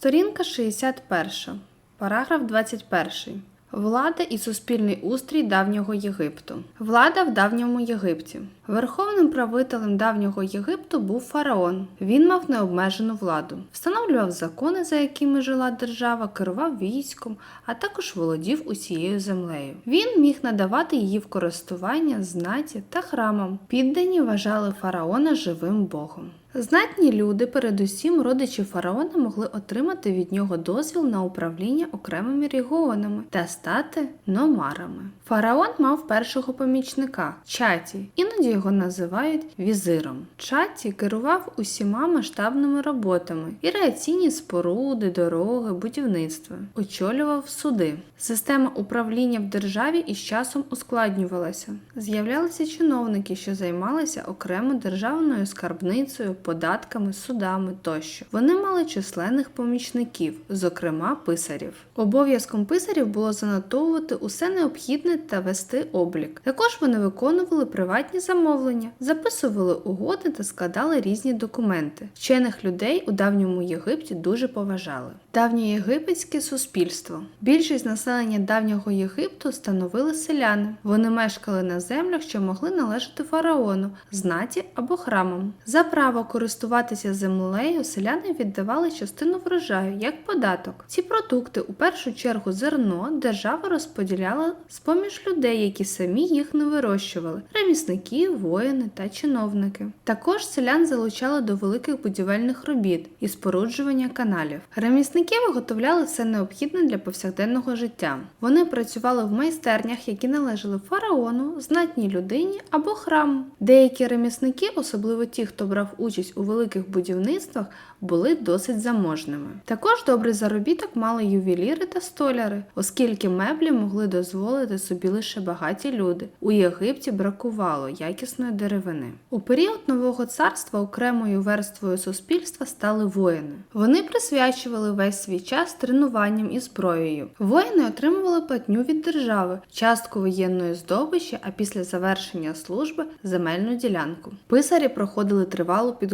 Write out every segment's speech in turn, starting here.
Сторінка 61. Параграф 21. Влада і суспільний устрій давнього Єгипту. Влада в давньому Єгипті. Верховним правителем давнього Єгипту був фараон. Він мав необмежену владу, встановлював закони, за якими жила держава, керував військом, а також володів усією землею. Він міг надавати її в користування знаті та храмам. Піддані вважали фараона живим богом. Знатні люди, передусім родичі фараона, могли отримати від нього дозвіл на управління окремими регіонами та стати номарами. Фараон мав першого помічника Чаті, іноді його називають візиром. Чаті керував усіма масштабними роботами: іригаційні споруди, дороги, будівництво, очолював суди. Система управління в державі із часом ускладнювалася. З'являлися чиновники, що займалися окремо державною скарбницею, податками, судами тощо. Вони мали численних помічників, зокрема писарів. Обов'язком писарів було занотовувати усе необхідне та вести облік. Також вони виконували приватні замовлення, записували угоди та складали різні документи. Вчених людей у давньому Єгипті дуже поважали. Давньоєгипетське суспільство. Більшість населення давнього Єгипту становили селяни. Вони мешкали на землях, що могли належати фараону, знаті або храмам. За право користуватися землею селяни віддавали частину врожаю як податок. Ці продукти, у першу чергу зерно, держава розподіляла з-поміж людей, які самі їх не вирощували ремісники, воїни та чиновники. Також селян залучали до великих будівельних робіт і споруджування каналів. Ремісники виготовляли все необхідне для повсякденного життя. Вони працювали в майстернях, які належали фараону, знатній людині або храму. Деякі ремісники, особливо ті, хто брав участь у великих будівництвах, були досить заможними. Також добрий заробіток мали ювеліри та столяри, оскільки меблі могли дозволити собі лише багаті люди. У Єгипті бракувало якісної деревини. У період нового царства окремою верствою суспільства стали воїни. Вони присвячували весь свій час тренуванням і зброєю. Воїни отримували платню від держави, частку воєнної здобичі, а після завершення служби земельну ділянку. Писарі проходили тривалу підготовку,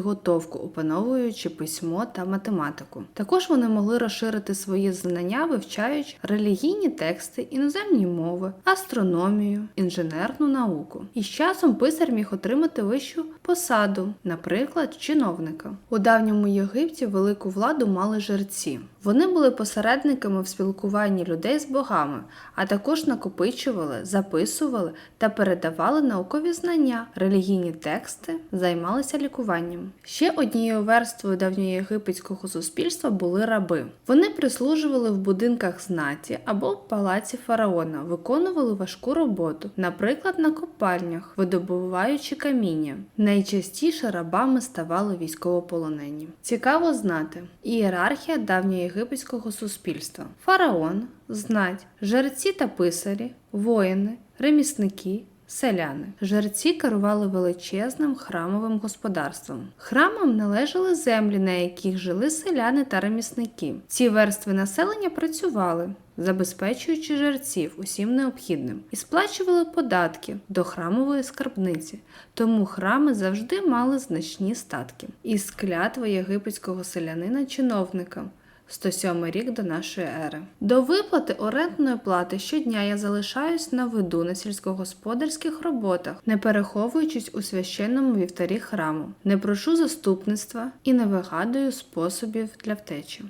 опановуючи письмо та математику. Також вони могли розширити свої знання, вивчаючи релігійні тексти, іноземні мови, астрономію, інженерну науку. І з часом писар міг отримати вищу посаду, наприклад, чиновника. У давньому Єгипті велику владу мали жерці. Вони були посередниками в спілкуванні людей з богами, а також накопичували, записували та передавали наукові знання, релігійні тексти, займалися лікуванням. Ще однією верствою давньоєгипетського суспільства були раби. Вони прислужували в будинках знаті або в палаці фараона, виконували важку роботу, наприклад, на копальнях, видобуваючи каміння. Найчастіше рабами ставали військовополонені. Цікаво знати ієрархія давньоєгипетського суспільства: фараон, знать, жерці та писарі, воїни, ремісники. Селяни жерці керували величезним храмовим господарством. Храмам належали землі, на яких жили селяни та ремісники. Ці верстви населення працювали, забезпечуючи жерців усім необхідним, і сплачували податки до храмової скарбниці, тому храми завжди мали значні статки. Із клятва єгипетського селянина чиновника. 107 рік до нашої ери. До виплати орендної плати щодня я залишаюсь на виду на сільськогосподарських роботах, не переховуючись у священному вівтарі храму, не прошу заступництва і не вигадую способів для втечі.